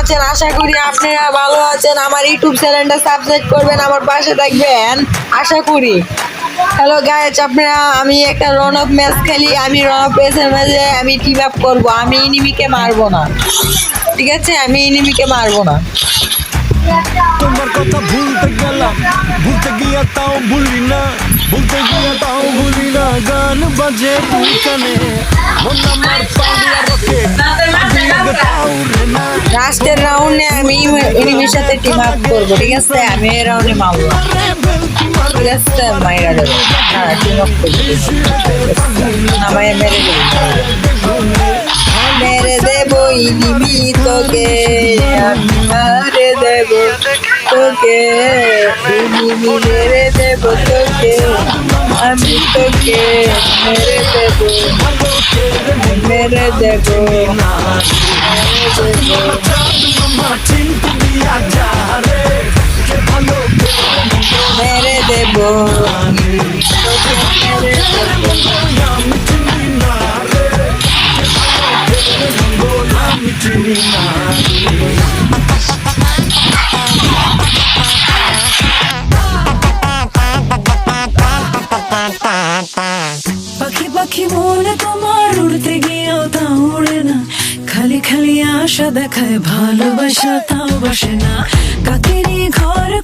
আছেন? আশা করি আপনারা ভালো আছেন। আমার ইউটিউব চ্যানেলটা সাবস্ক্রাইব করবেন, আমার পাশে থাকবেন। আশা করি। হ্যালো গাইজ আপনারা আমি একটা রন অফ ম্যাচ খেলি। আমি রন অফ ম্যাচের মাঝে আমি টিম আপ করব। আমি ইনিমিকে মারবো না। ঠিক আছে? আমি ইনিমিকে মারবো না। তোমার কথা ভুলতে গেলাম। ভুলতে গিয়া তাও ভুলি না। ভুলতে গিয়া তাও ভুলি না। গান বাজে কানে। মন আমার পাগলা লাস্টের রাউন্ডে আমি ইনিমির সাথে টিম আপ করব, ঠিক আছে? আমি এই রাউন্ডে মারবো। ঠিক আছে, মাইরা দেবো। হ্যাঁ টিম আপ করব। আমায় মেরে দেবো। মেরে দেবো ইনিমি তোকে মারে দেব তোকে। ইনিমি মেরে দেব তোকে, আমি তোকে মেরে দেব। মেরে দেব মেরে দেব মেরে দেব পাখি বলে তোমার উড়তে গিয়েও তা উড়ে না। খালি খালি আশা দেখায়, ভালোবাসা তাও বসে না। ঘর কোকে ভুল দোষে